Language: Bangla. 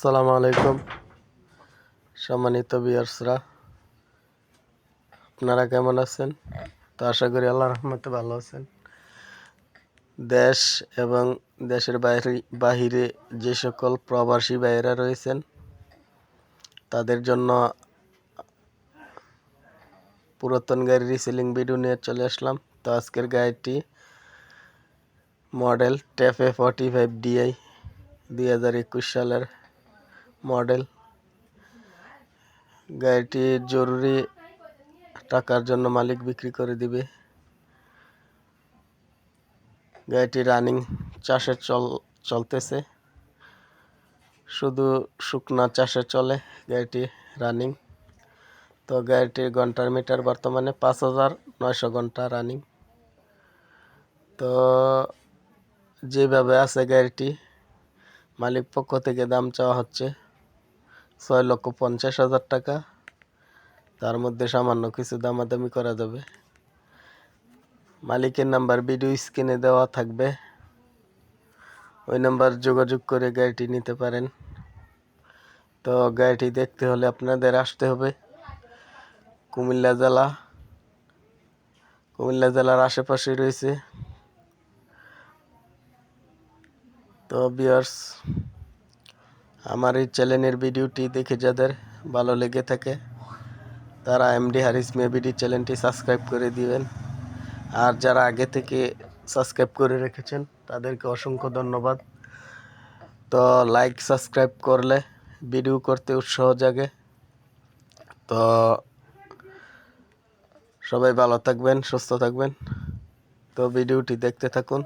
আসসালামু আলাইকুম। সম্মানিত বিয়ার্সরা আপনারা কেমন আছেন? তো আশা করি আল্লাহ রহমতে ভালো আছেন। দেশ এবং দেশের বাইরে বাহিরে যে সকল প্রবাসী ভাইয়েরা রয়েছেন, তাদের জন্য পুরাতন গাড়ির রিসেলিং ভিডিও নিয়ে চলে আসলাম। তো আজকের গাড়িটি model TAFE forty five DI দুই হাজার একুশ সালের মডেল। গাড়িটি জরুরি টাকার জন্য মালিক বিক্রি করে দিবে। গাড়িটি রানিং চাষে চল, চলতেছে। শুধু শুকনা চাষে চলে গাড়িটি রানিং। তো গাড়িটির ঘণ্টার মিটার বর্তমানে পাঁচ হাজার নয়শো ঘণ্টা রানিং। তো যেভাবে আছে গাড়িটি, মালিক পক্ষ থেকে দাম চাওয়া হচ্ছে। ছয় লক্ষ পঞ্চাশ হাজার টাকা। তার মধ্যে সামান্য কিছু দামাদামি করা যাবে। মালিকের নাম্বার ভিডিও স্ক্রিনে দেওয়া থাকবে। ওই নাম্বার যোগাযোগ করে গাড়িটি নিতে পারেন। তো গাড়িটি দেখতে হলে আপনাদের আসতে হবে। কুমিল্লা জেলা। কুমিল্লা জেলার আশেপাশে রয়েছে। তো বিয়ার্স আমার এই চ্যানেলের ভিডিওটি দেখে যাদের ভালো লেগে থাকে, তারা এমডি হারিস মেবিডি চ্যানেলটি সাবস্ক্রাইব করে দিবেন। আর যারা আগে থেকে সাবস্ক্রাইব করে রেখেছেন, তাদেরকে অসংখ্য ধন্যবাদ। তো লাইক, সাবস্ক্রাইব করলে ভিডিও করতে উৎসাহ জাগে। তো সবাই ভালো থাকবেন, সুস্থ থাকবেন। তো ভিডিওটি দেখতে থাকুন।